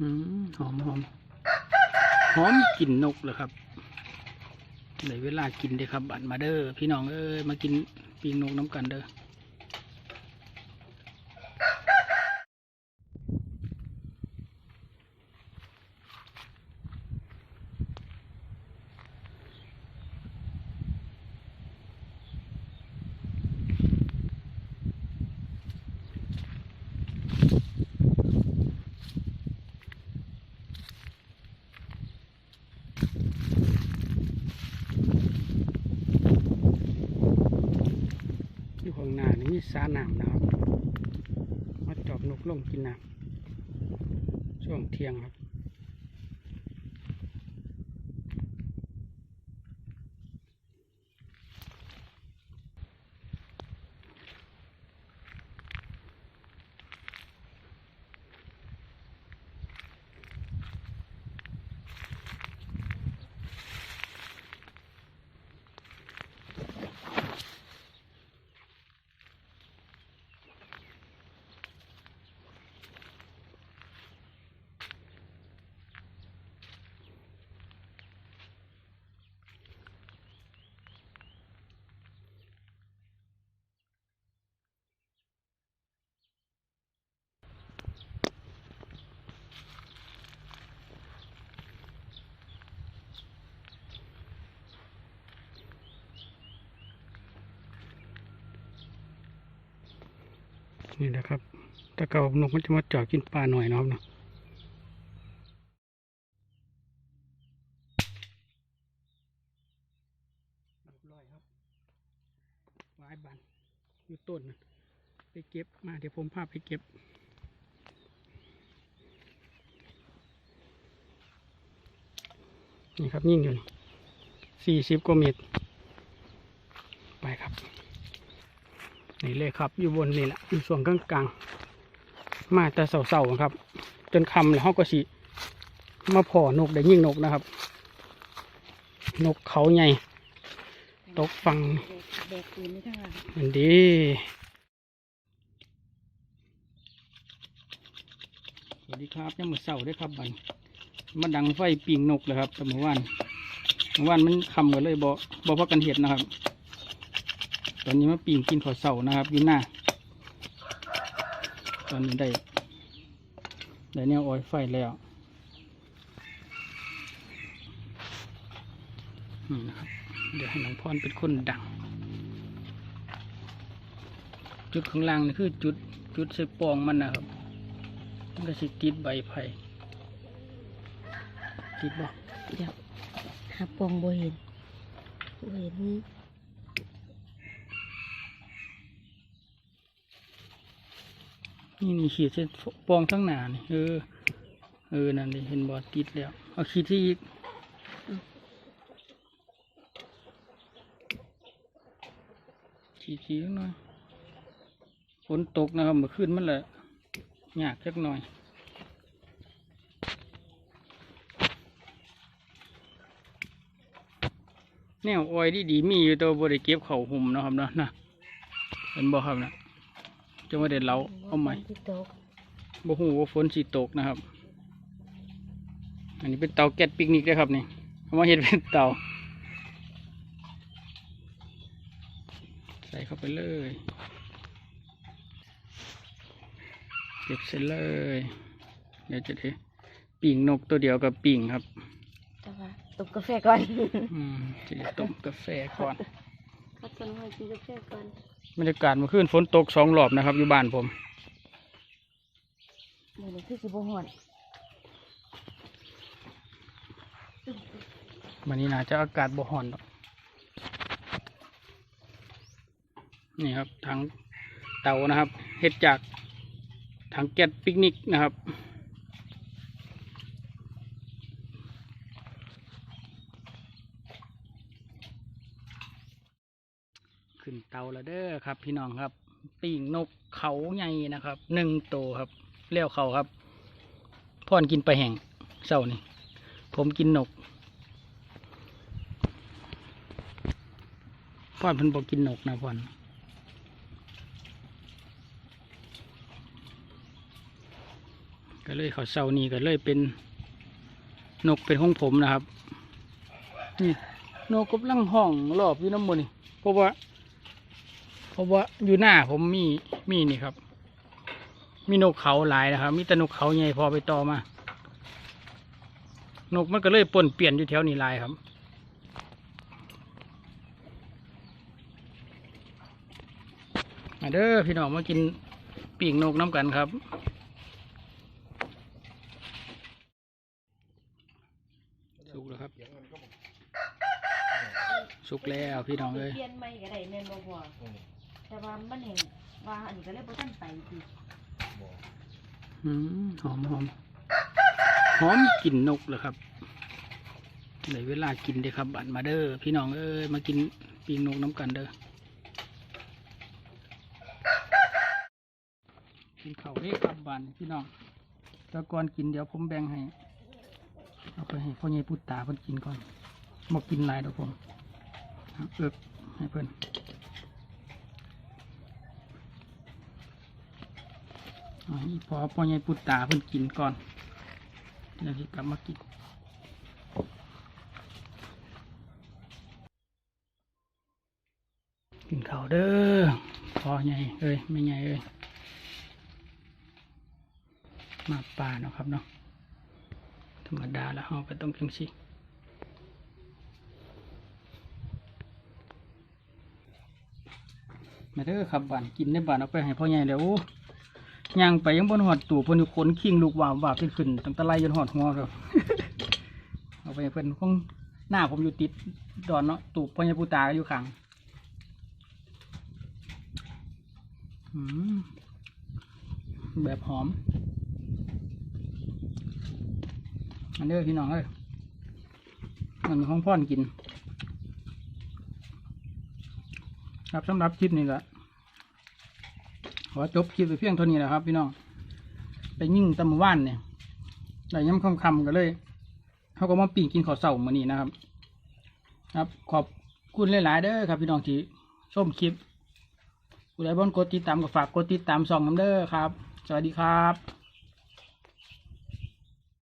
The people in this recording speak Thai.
หอมหอมหอมกลิ่นนกเลยครับในเวลากินเด้ครับบัดมาเด้อพี่น้องเอ้ยมากินปีงนกน้ำกันเด้อ มีสาน้ำนะครับ มาจอบนกลงกินน้ำช่วงเที่ยงครับ นี่นะครับถ้าเก่านกมันจะมาเจาะกินปลาหน่อยนะครับเนาะดอกลอยครับวายบันอยู่ต้นไปเก็บมาเดี๋ยวผมพาไปเก็บนี่ครับยิ่งอยู่สี่สิบกว่าเมตร ไปครับ นี่เลยครับ อยู่บนนี่แหละอยู่ส่วนกลางๆมาแต่เสาๆครับ จนคำแล้วเขาก็สิมาพ่อนกได้ยิ่งนกนะครับ นกเขาใหญ่ ตกฟังแบกปืนไม่ทั้งหลังอันดีสวัสดีครับยังมือเสาได้ครับบันมาดังไฟปิงนกเลยครับแต่เมื่อวานเมื่อวานมันคำกันเลยบ่บ่พักกันเห็ดนะครับ อนนี้มาปิงกินข้าวเสานะครับอยู่หน้า ตอนนี้ได้ได้แนวออยไฟแล้วอืมนะครับ เดี๋ยวให้น้องพรเป็นคนดัง จุดข้างล่างนี่คือจุดจุดใส่ปองมันนะครับ มันก็สิติดใบไผ่ติดบ่เดี๋ยวหาปองบ่เห็นบ่เห็น นี่นี่ขีดใส่ปองทั้งหนานี่เออ เออ นั่นดิเห็นบ่ติดแล้ว เอาขีดที่อีกขีดขีดหน่อยฝนตกนะครับเมื่อคืนมันแหละยากสักหน่อยแนวอ้อยดีดีมีอยู่ตัวบริเก็บเข่าหุ่มนะครับเนาะนะเห็นบ่ครับนะ จะมาเด็ดเราเอาใหม่ที่ตกบ่ฮู้ว่าฝนสิตกนะครับ อันนี้เป็นเตาแก๊สปิกนิกนะครับนี่เอามาเห็ดเป็นเตา ใส่เข้าไปเลยเก็บเสร็จเลย เดี๋ยวจะได้ปิ่งนกตัวเดียวกับปิ่งครับแต่ว่าตบกาแฟก่อน อืมจะได้ต้มกาแฟก่อน พักกันไว้กินกาแฟก่อนบรรยากาศเมื่อคืนฝนตกสองรอบนะครับ อยู่บ้านผมมื้อนี้คือสิบ่ฮ้อนวันนี้น่าจะอากาศบ่ฮ้อนหรอกนี่ครับถังเตานะครับเฮ็ดจากถังแก๊สปิกนิกนะครับ ขึ้น เตาล้วเด้อครับ พี่น้องครับปีงนกเขาใหญ่นะครับหนึ่งตัวครับเลี้ยวเขาครับพ่อนกินไปแห้งเศร้านี่ผมกินนกพ่อนพิ่นบอกกินนกนะพ่อนก็เลยเขาเสานี่ก็เลยเป็นนกเป็นของผมนะครับนี่นกกำลังห้องรอบอยู่น้ำมันนี่เพราะว่า ราะว่าอยู่หน้าผมมีมีนี่ครับ มีนกเขาหลายนะครับ มีแต่นกเขาใหญ่พอไปต่อมา นกมันก็เลยป่นเปลี่ยนอยู่แถวนี้ลายครับมาเด้อพี่น้องมากินปีกนกน้ำกันครับสุกแล้วครับ สุกแล้วพี่น้องเลย เปลี่ยนใหม่ก็ได้แม่นบ่พอ แต่ว่ามันเห็นว่าอันนี้ก็เลยบ่ทันไปสิอืมหอมหอมหอมกลิ่นนกเลยครับในเวลากินเด้ครับบัดมาเด้อพี่น้องเอ้ยมากินปีกนกน้ำกันเด้อกินเข้าเด้อครับบัดพี่น้องแต่ก่อนกินเดี๋ยวผมแบ่งให้เอาไปให้พ่อใหญ่พุตตาเพิ่นกินก่อนมากินหลายดอกผมเอาเอิกให้เพิ่นาอีพอพ่อใหญ่ปุตตาเพิ่นกินก่อนเดี๋ยวสิกลับมากินกินข้าวเด้อพอใหญ่เอ้ยไม่ใหญ่เอ้ยมาป่าเนาะครับเนาะธรรมดาแล้วเราก็ต้องจังสิมาเด้อครับบ้านกินในบ้านเอาไปให้พ่อใหญ่แล้ว ย่างไปยังบนหอดตู่เพิ่นอยู่ขนคิงลูกวาววาวขึ้นขึ้นตั้งแต่ไล่จนหอดหัวครับ เอาไปให้เพิ่นคงหน้าผมอยู่ติดดอนเนาะตู่พญ่ปูตาก็อยู่ข้างแบบหอม อันเด้พี่น้องเอ้ยมันมีของพ่อนกิน ครับสำหรับคลิปนี้ก็ ขอจบคลิปไปเพียงเท่านี้แหละครับ พี่น้องไปยิ่งตะมอว่านเนี่ยได้ย้ำคำคำกันเลยเขาก็มาปีนกินข้าวเสาร์มื้อนี้นะครับ ครับ ขอบคุณหลายๆเด้อครับพี่น้องที่ชมคลิปผู้ใดบ่นกดติดตามก็ฝากกดติดตามส่องน้ำเด้อครับ สวัสดีครับ